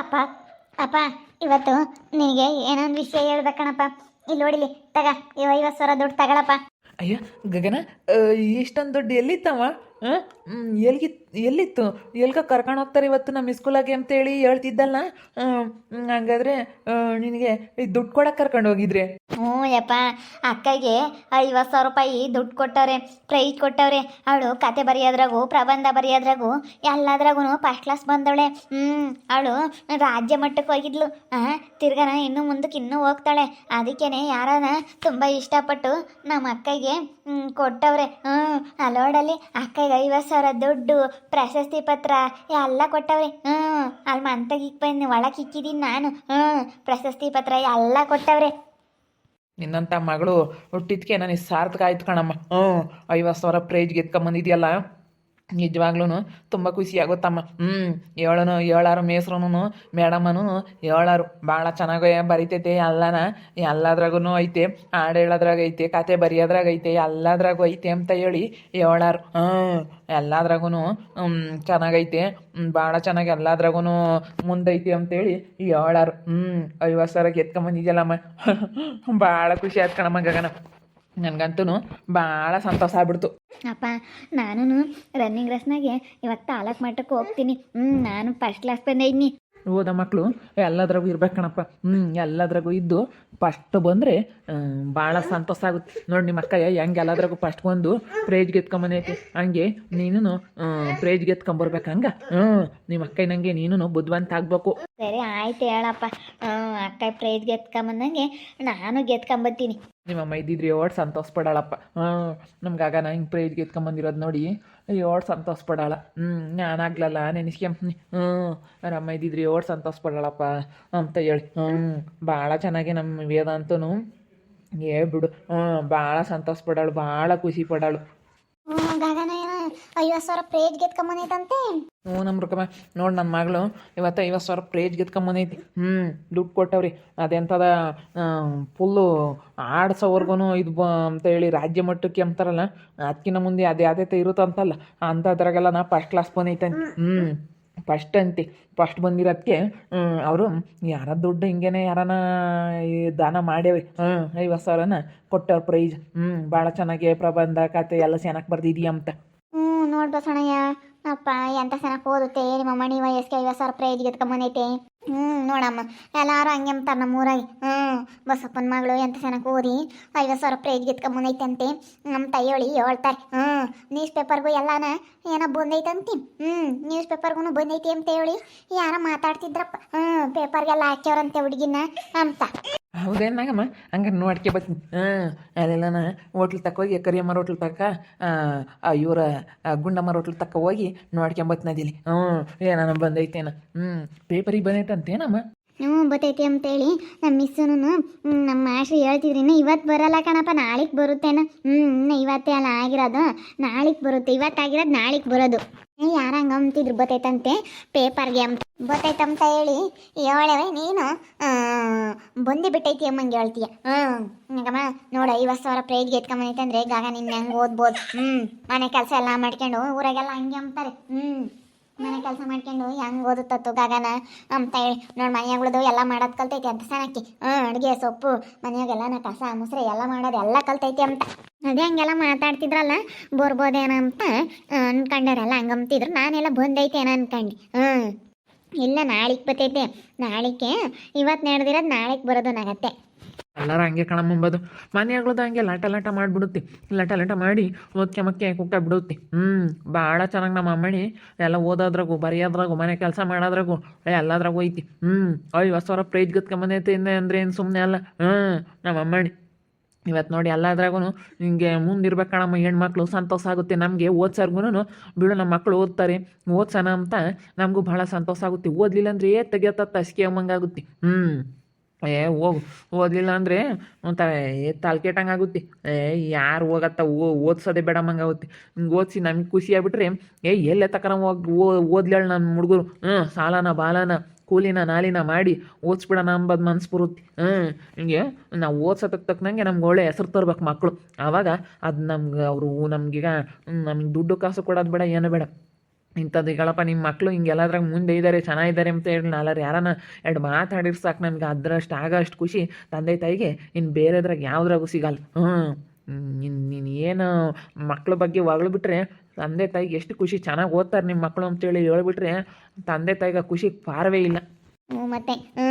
ಅಪ್ಪ ಅಪ್ಪ, ಇವತ್ತು ನಿನಗೆ ಏನೊಂದು ವಿಷಯ ಹೇಳ್ಬೇಕಣಪ್ಪ ಇಲ್ಲಿ ನೋಡಿಲಿ ತಗ, ಇವ ಐವತ್ತು ಸಾವಿರ ದುಡ್ಡು ತಗೊಳಪ್ಪ. ಅಯ್ಯ, ಗಗನ ಇಷ್ಟೊಂದು ದುಡ್ಡು ಎಲ್ಲಿತ್ತವ? ಹಾಂ? ಎಲ್ಗಿ, ಎಲ್ಲಿತ್ತು? ಎಲ್ಗ ಕರ್ಕೊಂಡು ಹೋಗ್ತಾರೆ ಇವತ್ತು ನಮ್ಮ ಸ್ಕೂಲಾಗೆ ಅಂತೇಳಿ ಹೇಳ್ತಿದ್ದಲ್ಲ? ಹಂಗಾದ್ರೆ ನಿನಗೆ ದುಡ್ಡು ಕೊಡಕ್ಕೆ ಕರ್ಕೊಂಡು ಹೋಗಿದ್ರೆ. ಹ್ಞೂ ಯಪ್ಪ, ಅಕ್ಕಗೆ ಐವತ್ತು ಸಾವಿರ ರೂಪಾಯಿ ದುಡ್ಡು ಕೊಟ್ಟವ್ರೆ ಪ್ರೈಜ್ ಕೊಟ್ಟವ್ರೆ. ಅವಳು ಕತೆ ಬರೆಯೋದ್ರಾಗು, ಪ್ರಬಂಧ ಬರೆಯೋದ್ರಾಗು ಎಲ್ಲದ್ರಾಗೂ ಫಸ್ಟ್ ಕ್ಲಾಸ್ ಬಂದವಳೆ. ಹ್ಞೂ ಅವಳು ರಾಜ್ಯ ಮಟ್ಟಕ್ಕೆ ಹೋಗಿದ್ಲು. ತಿರ್ಗನ ಇನ್ನು ಮುಂದಕ್ಕೆ ಇನ್ನೂ ಹೋಗ್ತಾಳೆ. ಅದಕ್ಕೇನೆ ಯಾರನ ತುಂಬ ಇಷ್ಟಪಟ್ಟು ನಮ್ಮ ಅಕ್ಕಗೆ ಕೊಟ್ಟವ್ರೆ. ಹ್ಞೂ ಅಲ್ಲೋಡಲ್ಲಿ ಅಕ್ಕಗೆ ಐವತ್ತು ಸಾವಿರ ದುಡ್ಡು, ಪ್ರಶಸ್ತಿ ಪತ್ರ, ಎಲ್ಲ ಕೊಟ್ಟವ್ರೆ. ಹ್ಞೂ, ಅಲ್ಲಿ ಮಂತಗಿಕ್ ಬಂದು ಒಳಗೆ ಇಕ್ಕಿದ್ದೀನಿ ನಾನು. ಹ್ಞೂ, ಪ್ರಶಸ್ತಿ ಪತ್ರ ಎಲ್ಲ ಕೊಟ್ಟವ್ರೆ. ನಿನ್ನಂಥ ಮಗಳು ಹುಟ್ಟಿದ್ಕೆ ನನಗೆ ಸಾರ್ಥಕ ಆಯ್ತು ಕಣಮ್ಮ. ಹ್ಞೂ, ಐವತ್ತು ಸಾವಿರ ಪ್ರೈಜ್ಗೆ ಗೆದ್ಕೊಂಬಂದಿದ್ಯಲ್ಲ ನಿಜವಾಗ್ಲೂ ತುಂಬ ಖುಷಿಯಾಗುತ್ತಮ್ಮ ಹ್ಞೂ ಹೇಳೋನು ಏಳಾರು ಮೇಸ್ರುನು ಮೇಡಮನು ಹೇಳಾರು ಭಾಳ ಚೆನ್ನಾಗಿ ಬರಿತೈತೆ ಎಲ್ಲನ. ಎಲ್ಲದ್ರಾಗೂ ಐತೆ, ಹಾಡು ಹೇಳೋದ್ರಾಗ ಐತೆ, ಕತೆ ಬರೆಯೋದ್ರಾಗ ಐತೆ, ಎಲ್ಲದ್ರಾಗೂ ಐತೆ ಅಂತ ಹೇಳಿ ಏಳಾರು. ಹ್ಞೂ ಎಲ್ಲದ್ರಾಗೂ ಚೆನ್ನಾಗೈತೆ. ಭಾಳ ಚೆನ್ನಾಗಿ ಎಲ್ಲದ್ರಾಗೂ ಮುಂದೈತಿ ಅಂತೇಳಿ ಹೇಳಾರು ಹ್ಞೂ ಐವತ್ತು ಸಾವಿರ ಎತ್ಕೊಂಬಂದಿದ್ಯಲ್ಲಮ್ಮ ಭಾಳ ಖುಷಿ ಆಯ್ತು ಕಣಮ್ಮ ಗಗನ. ನನಗಂತೂ ಭಾಳ ಸಂತೋಷ ಆಗ್ಬಿಡ್ತು. ಅಪ್ಪ ನಾನು ರನ್ನಿಂಗ್ ರೇಸ್ನಾಗೆ ಇವತ್ತು ತಾಲೂಕು ಮಟ್ಟಕ್ಕೆ ಹೋಗ್ತೀನಿ. ಹ್ಞೂ ನಾನು ಫಸ್ಟ್ ಕ್ಲಾಸ್ ಬಂದಿದ್ದೀನಿ ಓದ ಮಕ್ಕಳು ಎಲ್ಲದ್ರಾಗೂ ಇರ್ಬೇಕು ಕಣಪ್ಪ. ಹ್ಞೂ ಎಲ್ಲದ್ರಾಗೂ ಇದ್ದು ಫಸ್ಟ್ ಬಂದರೆ ಭಾಳ ಸಂತೋಷ ಆಗುತ್ತೆ. ನೋಡಿ ನಿಮ್ಮ ಅಕ್ಕ ಹೆಂಗೆ ಎಲ್ಲದ್ರಾಗೂ ಫಸ್ಟ್ ಬಂದು ಪ್ರೈಜ್ ಗೆದ್ಕೊಂಬನೈತಿ ಹಂಗೆ ನೀನು ಪ್ರೈಜ್ ಗೆದ್ಕೊಂಬರ್ಬೇಕು ಹಂಗೆ? ಹ್ಞೂ ನಿಮ್ಮ ಅಕ್ಕ ನಂಗೆ ನೀನು ಬುದ್ಧಿವಂತ ಆಗ್ಬೇಕು. ಸರಿ ಆಯ್ತು ಹೇಳಪ್ಪ. ಅಕ್ಕ ಪ್ರೈಸ್ ಗೆತ್ಕೊಂಬಂದಂಗೆ ನಾನು ಗೆತ್ಕೊಂಬತ್ತೀನಿ. ನಿಮ್ಮಮ್ಮ ಇದ್ದಿದ್ರೆ ಓಡ್ ಸಂತೋಷ ಪಡಾಳಪ್ಪ ಹ್ಞೂ ಆಗ ನಾ ಹಿಂಗೆ ಪ್ರೈಜ್ ಗೆತ್ಕೊಂಬಂದಿರೋದು ನೋಡಿ ಓಡ್ ಸಂತೋಷ ಪಡಾಳ ಹ್ಞೂ ನಾನಾಗ್ಲಲ್ಲ ನೆನೆಸ್ಕೆ ಹ್ಞೂ ನಮ್ಮಮ್ಮ ಇದ್ದಿದ್ರೆ ಓಡ್ ಸಂತೋಷ ಪಡಾಳಪ್ಪ ಅಂತ ಹೇಳಿ. ಹ್ಞೂ ಭಾಳ ಚೆನ್ನಾಗಿ ನಮ್ಮ ವೇದಾಂತನು ಏ ಬಿಡು ಹ್ಞೂ ಭಾಳ ಸಂತೋಷ ಪಡಾಳು ಭಾಳ ಖುಷಿ ಪಡಾಳು ಹ್ಞೂ ಗಗನ ಏನೋ ಐವತ್ತು ಸಾವಿರ ಪ್ರೈಸ್ ಗೆದ್ಕೊಂಬಂದೈತಂತೆ ಹ್ಞೂ ನಮ್ಮ ರೊಕ್ಕಮ್ಮ ನೋಡಿ ನನ್ನ ಮಗಳು ಇವತ್ತು ಐವತ್ತು ಸಾವಿರ ಪ್ರೇಜ್ ಗೆದ್ಕೊಂಬಂದೈತಿ. ಹ್ಞೂ ದುಡ್ಡು ಕೊಟ್ಟವ್ರಿ. ಅದೆಂಥದ ಫುಲ್ಲು ಆಡ್ಸೋವರ್ಗು ಇದು ಬ ಅಂತ ಹೇಳಿ ರಾಜ್ಯ ಮಟ್ಟಕ್ಕೆ ಅಂತಾರಲ್ಲ ಅದಕ್ಕಿಂತ ಮುಂದೆ ಅದೇ ಅದೇ ಇರುತ್ತಂತಲ್ಲ ಅಂಥದ್ರಾಗೆಲ್ಲ ನಾ ಫಸ್ಟ್ ಕ್ಲಾಸ್ ಬಂದೈತಂತೆ. ಹ್ಞೂ ಫಸ್ಟ್ ಅಂತೆ. ಫಸ್ಟ್ ಬಂದಿರೋದಕ್ಕೆ ಅವರು ಯಾರ ದುಡ್ಡು ಹಿಂಗೇನೆ ಯಾರನ ಈ ದಾನ ಮಾಡ್ಯವ್ರಿ. ಹ್ಞೂ ಐವತ್ತು ಸಾವಿರನ ಕೊಟ್ಟವ್ರ ಪ್ರೈಜ್ ಹ್ಞೂ ಭಾಳ ಚೆನ್ನಾಗಿ ಪ್ರಬಂಧ ಕತೆ ಎಲ್ಲ ಚೆನ್ನಾಗಿ ಬರ್ದಿದೀಯ ಅಂತ. ಹ್ಞೂ ನೋಡ್ ಬಸವಣ್ಣಯ್ಯ ಅಪ್ಪ, ಎಂತ ಚೆನ್ನಾಗಿ ಓದುತ್ತೆ? ನಿಮ್ಮ ಮಣಿ ವಯಸ್ಸಿಗೆ ಐವತ್ತು ಸಾವಿರ ಪ್ರೈಸ್ ಗೆದ್ಕೊಂಬಂದೈತೆ. ಹ್ಞೂ ನೋಡಮ್ಮ. ಎಲ್ಲಾರು ಹಂಗೆ ಅಂತಾರೆ ನಮ್ಮ ಊರಾಗಿ ಹ್ಞೂ ಬಸಪ್ಪನ ಮಗಳು ಎಂತ ಚೆನ್ನಾಗಿ ಓದಿ ಐವತ್ತು ಸಾವಿರ ಪ್ರೈಜ್ ಗೆದ್ಕೊಂಬಂದೈತೆ ಅಂತೆ ನಮ್ಮ ತಾಯಿಯೊಳಿ ಹೇಳ್ತಾರೆ. ಹ್ಞೂ ನ್ಯೂಸ್ ಪೇಪರ್ಗೂ ಎಲ್ಲಾನ ಏನೋ ಬಂದೈತಂತಿ. ಹ್ಞೂ ನ್ಯೂಸ್ ಪೇಪರ್ಗೂ ಬಂದೈತಿ ಅಂತ ಹೇಳಿ ಯಾರ ಮಾತಾಡ್ತಿದ್ರಪ್ಪ. ಹ್ಞೂ ಪೇಪರ್ಗೆಲ್ಲ ಹಾಕ್ಯವ್ರಂತೆ ಹುಡುಗಿನ ಅಂತ. ಹೌದೇನಾಗಮ್ಮ ಹಂಗಾರೆ ನೋಡ್ಕೆ ಬರ್ತೀನಿ. ಹಾಂ ನಾನು ಹೋಟ್ಲ್ ತಕ್ಕ ಹೋಗಿ ಕರಿಯಮ್ಮ ಹೋಟ್ಲ್ ತಕ್ಕ ಇವರ ಗುಂಡಮ್ಮ ಹೋಟ್ಲ್ ತಕ್ಕ ಹೋಗಿ ನೋಡ್ಕೊಂಬತ್ನದಿಲ್ಲಿ ಹ್ಞೂ ಏನಾನ ಬಂದೈತೇನ. ಹ್ಞೂ ಪೇಪರಿಗೆ ಬಂದೈತಂತೇನಮ್ಮ ಹ್ಞೂ ಬರ್ತೈತಿ ಅಂತೇಳಿ ನಮ್ಮ ಮಿಸ್ಸುನು ನಮ್ಮ ಮಾಸ್ಟ್ರು ಹೇಳ್ತಿದ್ರಿ ಇನ್ನು ಇವತ್ತು ಬರಲ್ಲ ಕಣಪ್ಪ, ನಾಳೆಗೆ ಬರುತ್ತೇನ. ಹ್ಞೂ ಇವತ್ತೇ ಅಲ್ಲ ಆಗಿರೋದು. ನಾಳೆಗೆ ಬರುತ್ತೆ, ಇವತ್ತಾಗಿರೋದು ನಾಳೆಗೆ ಬರೋದು. ಯಾರ ಹಂಗೆ ಅಂತಿದ್ರು ಬತ್ತೈತಂತೆ ಪೇಪರ್ಗೆ ಅಂತ ಬತ್ತೈತಂತ ಹೇಳಿ. ಹೇಳವೆ ನೀನು ಬಂದಿ ಬಿಟ್ಟೈತಿ ಅಮ್ಮಂಗೆ ಹೇಳ್ತೀಯ. ಹ್ಞೂ ಹಂಗಮ್ಮ ನೋಡ ಐವತ್ತು ಸಾವಿರ ಪ್ರೈಜ್ಗೆ ಎತ್ಕೊಂಬಂದೈತಂದ್ರೆ ಗಾಗ ನಿನ್ನ ಹೆಂಗೆ ಓದ್ಬೋದು. ಹ್ಞೂ ಮನೆ ಕೆಲಸ ಎಲ್ಲ ಮಾಡ್ಕೊಂಡು ಊರಾಗೆಲ್ಲ ಹಂಗೆ ಅಂಬ್ತಾರೆ. ಹ್ಞೂ ಮನೆ ಕೆಲಸ ಮಾಡ್ಕೊಂಡು ಹೆಂಗೆ ಓದುತ್ತತ್ತು ಗಗನ ಅಂತ ಹೇಳಿ. ನೋಡಿ ಮನೆಯಾಗಳದು ಎಲ್ಲ ಮಾಡೋದು ಕಲ್ತೈತಿ ಅಂತ ಸಣ್ಣಕ್ಕಿ ಹ್ಞೂ ಅಡುಗೆ, ಸೊಪ್ಪು ಮನೆಯಾಗೆಲ್ಲ ನಾ ಕಸ, ಮುಸ್ರೆ ಎಲ್ಲ ಮಾಡೋದು ಎಲ್ಲ ಕಲ್ತೈತಿ ಅಂತ. ಅದೇ ಹಂಗೆಲ್ಲ ಮಾತಾಡ್ತಿದ್ರಲ್ಲ ಬರ್ಬೋದೇನೋ ಅಂತ ಹಂಗೆ ಹಂಗಂತಿದ್ರು ನಾನೆಲ್ಲ ಬಂದೈತೇನೋ ಅನ್ಕಂಡು. ಹ್ಞೂ ಇಲ್ಲ, ನಾಳೆಗೆ ಬರ್ತೈತೆ. ನಾಳೆಗೆ ಇವತ್ತು ನಡೆದಿರೋದು ನಾಳೆಗೆ ನಗತ್ತೆ ಎಲ್ಲರೂ ಹಂಗೆ ಕಣಂಬಂಬೋದು ಮನೆಯಾಗ್ಲದ ಹಂಗೆ ಲಾಟ ಲಾಟ ಮಾಡಿಬಿಡುತ್ತೆ. ಲಾಟ ಲಾಟ ಮಾಡಿ ಓದ್ಕೆ ಮಕ್ಕೆ ಕುಕ್ಕ ಬಿಡುತ್ತೆ. ಹ್ಞೂ ಭಾಳ ಚೆನ್ನಾಗಿ ನಮ್ಮ ಅಮ್ಮಣಿ ಎಲ್ಲ ಓದೋದ್ರಾಗು, ಬರೆಯೋದ್ರಾಗು, ಮನೆ ಕೆಲಸ ಮಾಡೋದ್ರಾಗು ಎಲ್ಲದ್ರಾಗು ಐತಿ ಹ್ಞೂ ಐವತ್ತು ಸಾವಿರ ಪ್ರೈಜ್ ಗತ್ಕೊಂಬಂದೈತೆ ಅಂದ್ರೆ ಏನು ಸುಮ್ಮನೆ ಅಲ್ಲ. ಹ್ಞೂ ನಮ್ಮ ಅಮ್ಮಣಿ. ಇವತ್ತು ನೋಡಿ ಎಲ್ಲದ್ರಾಗೂ ಹಿಂಗೆ ಮುಂದಿರ್ಬೇಕು ಕಣಮ್ಮ, ಹೆಣ್ಮಕ್ಳು ಸಂತೋಷ ಆಗುತ್ತೆ ನಮಗೆ ಓದ್ಸರ್ಗು ಬಿಡು ನಮ್ಮ ಮಕ್ಕಳು ಓದ್ತಾರೆ. ಓದ್ಸೋಣ ಅಂತ ನಮಗೂ ಭಾಳ ಸಂತೋಷ ಆಗುತ್ತೆ. ಓದಲಿಲ್ಲ ಅಂದರೆ ಏ ತೆಗಿಯತ್ತ ಅಸ್ಕೆ ಆಗುತ್ತೆ. ಹ್ಞೂ ಏ ಹೋಗು. ಓದಲಿಲ್ಲ ಅಂದರೆ ಒಂಥರ ಏ ತಲ್ಕೆಟಂಗೆ ಆಗುತ್ತೆ. ಏ ಯಾರು ಹೋಗತ್ತ, ಓ ಓದ್ಸೋದೇ ಬೇಡಮ್ಮಂಗಾಗುತ್ತೆ ಹಿಂಗೆ ಓದಿಸಿ ನಮಗೆ ಖುಷಿ ಆಗ್ಬಿಟ್ರೆ, ಏ ಎಲ್ಲೇ ತಕರ ಹೋಗಿ ಓದ್ಲೇಳು ನನ್ನ ಹುಡುಗರು. ಹ್ಞೂ ಸಾಲನ, ಬಾಲನ. ಕೂಲಿನ ನಾಲಿನ ಮಾಡಿ ಓದಿಸ್ಬಿಡೋಣ ಅಂಬದು ಮನ್ಸು ಬರುತ್ತೆ ಹಿಂಗೆ ನಾವು ಓದ್ಸೋದಕ್ಕೆ ತಕ್ಕನಂಗೆ ನಮ್ಗೆ ಒಳ್ಳೆ ಹೆಸರು ತರ್ಬೇಕು ಮಕ್ಕಳು ಆವಾಗ ಅದು ನಮ್ಗೆ ಅವರು ನಮಗೀಗ ನಮಗೆ ದುಡ್ಡು ಕಾಸು ಕೊಡೋದು ಬೇಡ, ಏನು ಬೇಡ. ಇಂಥದ್ದು ಹೇಳಪ್ಪ ನಿಮ್ಮ ಮಕ್ಕಳು ಹಿಂಗೆಲ್ಲದ್ರಾಗ ಮುಂದೆ ಇದ್ದಾರೆ ಚೆನ್ನಾಗಿದ್ದಾರೆ ಅಂತ ಹೇಳಿ ನಾಲ್ಕು ಯಾರನ್ನ ಎರಡು ಮಾತಾಡಿರ್ ಸಾಕು ನನಗೆ ಅದರಷ್ಟು ಆಗಷ್ಟು ಖುಷಿ. ತಂದೆ ತಾಯಿಗೆ ಇನ್ನು ಬೇರೆದ್ರಾಗ ಯಾವುದ್ರಾಗೂ ಸಿಗಲ್ಲ. ಹ್ಞೂ ನೀನು ನೀನು ಏನು ಮಕ್ಳ ಬಗ್ಗೆ ಹೊಗಳ್ಬಿಟ್ರೆ ತಂದೆ ತಾಯಿಗೆ ಎಷ್ಟು ಖುಷಿ, ಚೆನ್ನಾಗಿ ಓದ್ತಾರೆ ನಿಮ್ಮ ಮಕ್ಕಳು ಅಂತೇಳಿ ಹೇಳ್ಬಿಟ್ರೆ ತಂದೆ ತಾಯಿಗೆ ಖುಷಿ ಪಾರವೇ ಇಲ್ಲ. ಮತ್ತೆ ಹ್ಞೂ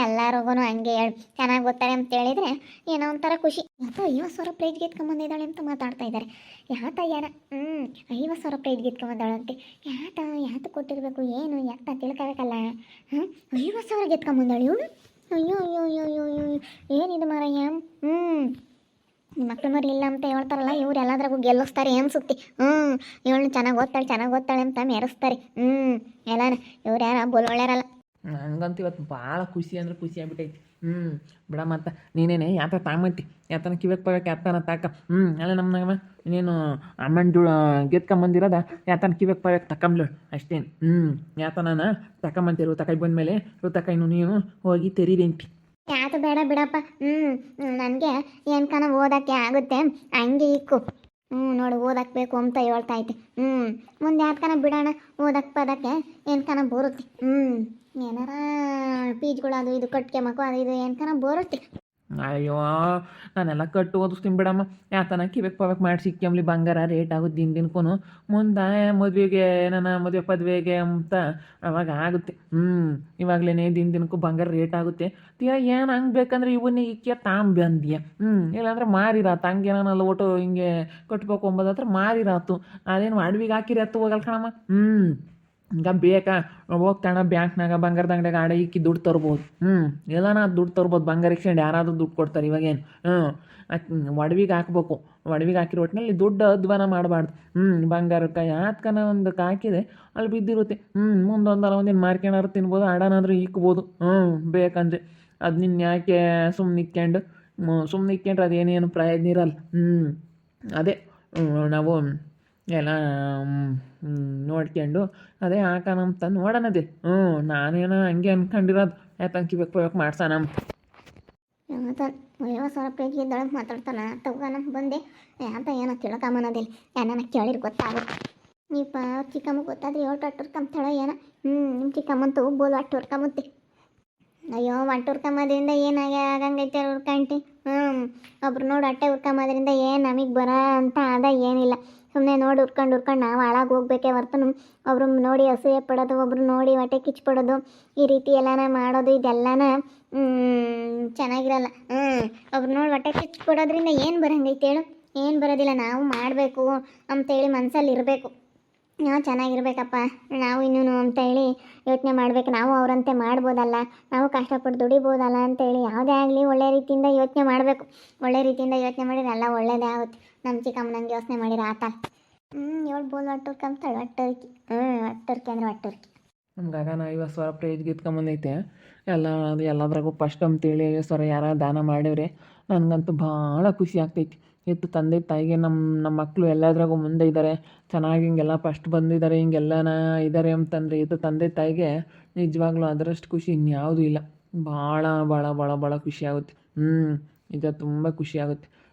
ಎಲ್ಲರಿಗೂ ಹಂಗೆ ಹೇಳಿ. ಚೆನ್ನಾಗಿ ಓದ್ತಾರೆ ಅಂತ ಹೇಳಿದ್ರೆ ಏನೋ ಒಂಥರ ಖುಷಿ. ಯಾಕೋ ಐವತ್ತು ಸಾವಿರ ಪ್ರೈಜ್ ಗೆದ್ಕೊಂಬಂದಿದ್ದಾಳೆ ಅಂತ ಮಾತಾಡ್ತಾ ಇದ್ದಾರೆ. ಯಾತ ಯಾರ? ಹ್ಞೂ ಐವತ್ತು ಸಾವಿರ ಪ್ರೈಜ್ ಗೆದ್ಕೊಂಬಂದಾಳಂತೆ ಯಾತ ಯಾತ ಕೊಟ್ಟಿರಬೇಕು, ಏನು, ಯಾತ ತಿಳ್ಕೊಬೇಕಲ್ಲ? ಹಾಂ ಐವತ್ತು ಸಾವಿರ ಗೆದ್ಕೊಂಬಂದಾಳು ಇವಳು? ಅಯ್ಯೋ ಅಯ್ಯೋ ಅಯ್ಯೋ ಅಯ್ಯೋ ಏನಿದು ಮಾರಯ್ಯ? ಹ್ಞೂ ನಿಮ್ಮ ಇಲ್ಲ ಅಂತ ಹೇಳ್ತಾರಲ್ಲ, ಇವ್ರು ಎಲ್ಲದ್ರಾಗೂ ಗೆಲ್ಲಿಸ್ತಾರೆ ಅನ್ಸುತ್ತೆ. ಹ್ಞೂ ಇವಳು ಚೆನ್ನಾಗಿ ಓದ್ತಾಳೆ ಚೆನ್ನಾಗಿ ಓದ್ತಾಳೆ ಅಂತ ಮೆರೆಸ್ತಾರೆ. ಹ್ಞೂ ಎಲ್ಲಾನ ಇವ್ರು ಯಾರ ಬೋಲ್ ಒಳ್ಳೆಯರಲ್ಲ ನನಗಂತೂ ಇವತ್ತು ಭಾಳ ಖುಷಿ ಅಂದ್ರೆ ಖುಷಿ ಆಗ್ಬಿಟ್ಟೈತಿ. ಹ್ಞೂ ಬಿಡ ಮತ್ತೆ ನೀನೇನೆ ಯಾತ ತಾಮಂತಿ ಯಾತನ ಕಿವಕ್ ಪವಕ್ಕೆ ಯಾತನ ತಾಕ? ಹ್ಞೂ ಅಲ್ಲ ನಮ್ಮ ನೀನು ಅಮ್ಮನ ಜೋಳ ಗೆದ್ಕೊಂಬಂದಿರೋದ? ಯಾತನ ಕಿವಕ್ ಪವಕ್ಕೆ ತಕೊಂಬ್ಳು ಅಷ್ಟೇನು. ಹ್ಞೂ ಯಾತನ ತಕೊಂಬಂತಿ ಋತಕಾಯಿ ಬಂದಮೇಲೆ ಋತಕಾಯಿನು ನೀನು ಹೋಗಿ ತೆರೀರಿಂತಿ ಯಾತು ಬೇಡ ಬಿಡಪ್ಪ. ಹ್ಞೂ ನನಗೆ ಏನು ಕನ ಓದಕ್ಕೆ ಆಗುತ್ತೆ. ಹಂಗೆ ಇಕ್ಕು. ಹ್ಞೂ ನೋಡು ಓದಕ್ಕೆ ಬೇಕು ಅಂತ ಹೇಳ್ತಾ ಐತೆ ಹ್ಞೂ ಮುಂದೆ ಯಾತ್ಕನ ಬಿಡೋಣ ಓದಕ್ಕೆ ಪದಕ್ಕೆ? ಏನು ಕನ ಬರುತ್ತೆ? ಹ್ಞೂ ಏನಾರ ಪೀಜ್ಗಳು ಅದು ಇದು ಮಕ್ಕಳು ಅದು ಇದು ಏನು ಕನ ಬರುತ್ತೆ? ಅಯ್ಯೋ, ನಾನೆಲ್ಲ ಕಟ್ಟು ಓದಿಸ್ತೀನಿ ಬಿಡಮ್ಮ ಯಾತನ ಕಿವೆಕ್ ಪವೆಕ್ ಮಾಡಿ ಸಿಕ್ಕಂಬ್ಲಿ ಬಂಗಾರ ರೇಟ್ ಆಗುತ್ತೆ ದಿನ ದಿನಕ್ಕೂ ಮುಂದೆ ಮದುವೆಗೆ, ನನ್ನ ಮದುವೆ ಪದವೆಗೆ ಅಂತ ಅವಾಗ ಆಗುತ್ತೆ. ಹ್ಞೂ ಇವಾಗಲೇ ದಿನ ದಿನಕ್ಕೂ ಬಂಗಾರ ರೇಟ್ ಆಗುತ್ತೆ. ತೀರಾ ಏನು ಹಂಗೆ ಬೇಕಂದ್ರೆ ಇವನ್ನ ಇಕ್ಕೆ ತಾಂಬೆ ಅಂದ್ಯ ಹ್ಞೂ ಇಲ್ಲಾಂದ್ರೆ ಮಾರಿರಾತು. ಹಂಗೆ ಏನಾನಲ್ಲ ಒಟ್ಟು ಹಿಂಗೆ ಕಟ್ಬೇಕು ಅಂಬೋದತ್ರ ಮಾರಿರಾತು. ಅದೇನು ಅಡವಿಗೆ ಹಾಕಿರಿ ಹತ್ತು ಹೋಗಲ್ಲ ಕಣಮ್ಮ. ಹ್ಞೂ ಈಗ ಬೇಕಾ? ಹೋಗ್ತಾಣ ಬ್ಯಾಂಕ್ನಾಗ ಬಂಗಾರದ ಅಂಗಡಿಯಾಗ ಆಡ ಇಕ್ಕಿ ದುಡ್ಡು ತರ್ಬೋದು. ಹ್ಞೂ ಎಲ್ಲಾನ ದುಡ್ಡು ತರ್ಬೋದು ಬಂಗಾರ ಎಕ್ಸ್ಚೇಂಜ್ ಯಾರಾದರೂ ದುಡ್ಡು ಕೊಡ್ತಾರೆ ಇವಾಗೇನು. ಹ್ಞೂ ಒಡವಿಗೆ ಹಾಕ್ಬೇಕು. ಒಡವಿಗೆ ಹಾಕಿರೋ ಒಟ್ಟಿನಲ್ಲಿ ದುಡ್ಡು ಅಧ್ವಾನ ಮಾಡಬಾರ್ದು. ಹ್ಞೂ ಬಂಗಾರಕ್ಕೆ ಯಾತ್ಕನ ಒಂದು ಹಾಕಿದೆ ಅಲ್ಲಿ ಬಿದ್ದಿರುತ್ತೆ. ಹ್ಞೂ ಮುಂದೊಂದಲ್ಲ ಒಂದಿನ ಮಾರ್ಕೊಂಡಾರು ತಿನ್ಬೋದು ಆಡನಾದ್ರೂ ಇಕ್ಬೋದು. ಹ್ಞೂ ಬೇಕಂದ್ರೆ. ಅದು ನಿನ್ನ ಯಾಕೆ ಸುಮ್ಮನೆ ಇಕ್ಕೊಂಡು ಸುಮ್ಮನೆ ಇಕ್ಕೊಂಡ್ರೆ ಅದೇನೇನು ಪ್ರಯೋಜನ ಇರಲ್ಲ. ಹ್ಞೂ ಅದೇ. ನಾವು ಎಲ್ಲ ಮ್, ಅದೇ ಹಾಕನಂತ ನೋಡೋಣದೆ ಹ್ಞೂ ನಾನೇನೋ ಹಂಗೆ ಅನ್ಕೊಂಡಿರೋದು. ಆಯ್ತು ಬೇಕು ಬೇಕು ಅಂತ ಐವತ್ತು ಸಾವಿರ ರೂಪಾಯಿಗೆ ಇದ್ದೊಳಗೆ ಮಾತಾಡ್ತಾನ. ತಗೋಣ ಬಂದೆ. ಯಾತ ಏನೋ ತಿಳ್ಕೊಂಬನದಿಲ್ಲ ಏನನ ಕೇಳಿರ್ ಗೊತ್ತಾಗುತ್ತೆ ನೀಪ ಚಿಕ್ಕಮ್ಮ ಗೊತ್ತಾದ್ರೆ ಏಳು ಅಟ್ಟುರ್ಕಂತಾಳ ಏನೋ? ಹ್ಞೂ ನಿಮ್ಮ ಚಿಕ್ಕಮ್ಮಂತೂ ಬೋಲು ಅಟ್ಟು ಹುರ್ಕೊಂಬತ್ತಿ ಅಯ್ಯೋ ಒಟ್ಟು ಹುರ್ಕೊಂಬೋದ್ರಿಂದ ಏನಾಗ ಆಗಂಗೈತೆ ಉರ್ಕಂಟಿ ಹ್ಞೂ ಒಬ್ರು ನೋಡಿ ಅಟ್ಟೆ ಉರ್ಕೊಂಬೋದ್ರಿಂದ ಏನು ನಮಗೆ ಬರ ಅಂತ ಅದ ಏನಿಲ್ಲ. ಸುಮ್ಮನೆ ನೋಡಿ ಹುರ್ಕೊಂಡು ಹುರ್ಕೊಂಡು ನಾವು ಹಾಳಾಗಿ ಹೋಗ್ಬೇಕೆ ಹೊರ್ತನು. ಒಬ್ರು ನೋಡಿ ಅಸೂಯೆ ಪಡೋದು, ಒಬ್ರು ನೋಡಿ ಹೊಟ್ಟೆ ಕಿಚ್ಪಡೋದು ಈ ರೀತಿ ಎಲ್ಲಾನ ಮಾಡೋದು, ಇದೆಲ್ಲನ ಚೆನ್ನಾಗಿರಲ್ಲ. ಒಬ್ರು ನೋಡಿ ಹೊಟ್ಟೆ ಕಿಚ್ಕೊಡೋದ್ರಿಂದ ಏನು ಬರೋಂಗೈತೆ ಹೇಳು? ಏನು ಬರೋದಿಲ್ಲ, ನಾವು ಮಾಡಬೇಕು ಅಂತೇಳಿ ಮನಸ್ಸಲ್ಲಿ ಇರಬೇಕು. ನಾವು ಚೆನ್ನಾಗಿರ್ಬೇಕಪ್ಪ, ನಾವು ಇನ್ನೂ ಅಂತೇಳಿ ಯೋಚನೆ ಮಾಡಬೇಕು. ನಾವು ಅವರಂತೆ ಮಾಡ್ಬೋದಲ್ಲ, ನಾವು ಕಷ್ಟಪಟ್ಟು ದುಡಿಬೋದಲ್ಲ ಅಂತೇಳಿ ಯಾವುದೇ ಆಗಲಿ ಒಳ್ಳೆ ರೀತಿಯಿಂದ ಯೋಚನೆ ಮಾಡಬೇಕು. ಒಳ್ಳೆ ರೀತಿಯಿಂದ ಯೋಚನೆ ಮಾಡಿದ್ರೆ ಎಲ್ಲ ಒಳ್ಳೇದೇ ಆಗುತ್ತೆ. ನಮ್ಮ ಚಿಕ್ಕಮ್ಮನಂಗೆ ಯೋಚನೆ ಮಾಡಿರ, ಆತ. ಹ್ಞೂ ಏಳು ಬೋಲ್ ಒಟ್ಟುರ್ಕಿ ಅಂತಾಳೆ ಒಟ್ಟರ್ಕಿ. ಹ್ಞೂ ಒಟ್ಟರ್ಕಿ ಅಂದ್ರೆ ಒಟ್ಟರ್ಕಿ. ಗಗನ ನಾ ಐವತ್ತು ಸಾವಿರ ಪ್ರೈಜ್ ಗಿತ್ಕೊಂಬಂದೈತೆ ಎಲ್ಲ ಅದು ಎಲ್ಲದ್ರಾಗೂ ಫಸ್ಟ್ ಅಂತೇಳಿ ಐವತ್ತು ಸಾವಿರ ಯಾರ ದಾನ ಮಾಡಿವ್ರಿ, ನನಗಂತೂ ಭಾಳ ಖುಷಿ ಆಗ್ತೈತಿ. ಇತ್ತು ತಂದೆ ತಾಯಿಗೆ ನಮ್ಮ ನಮ್ಮ ಮಕ್ಕಳು ಎಲ್ಲದ್ರಾಗೂ ಮುಂದೆ ಇದ್ದಾರೆ ಚೆನ್ನಾಗಿ ಹಿಂಗೆಲ್ಲ ಫಸ್ಟ್ ಬಂದಿದ್ದಾರೆ ಹಿಂಗೆಲ್ಲನ ಇದ್ದಾರೆ ಅಂತಂದರೆ, ಇತ್ತು ತಂದೆ ತಾಯಿಗೆ ನಿಜವಾಗ್ಲೂ ಅದರಷ್ಟು ಖುಷಿ ಇನ್ಯಾವುದೂ ಇಲ್ಲ. ಭಾಳ ಭಾಳ ಭಾಳ ಭಾಳ ಖುಷಿ ಆಗುತ್ತೆ. ಹ್ಞೂ ಇದು ತುಂಬ ಖುಷಿ ಆಗುತ್ತೆ.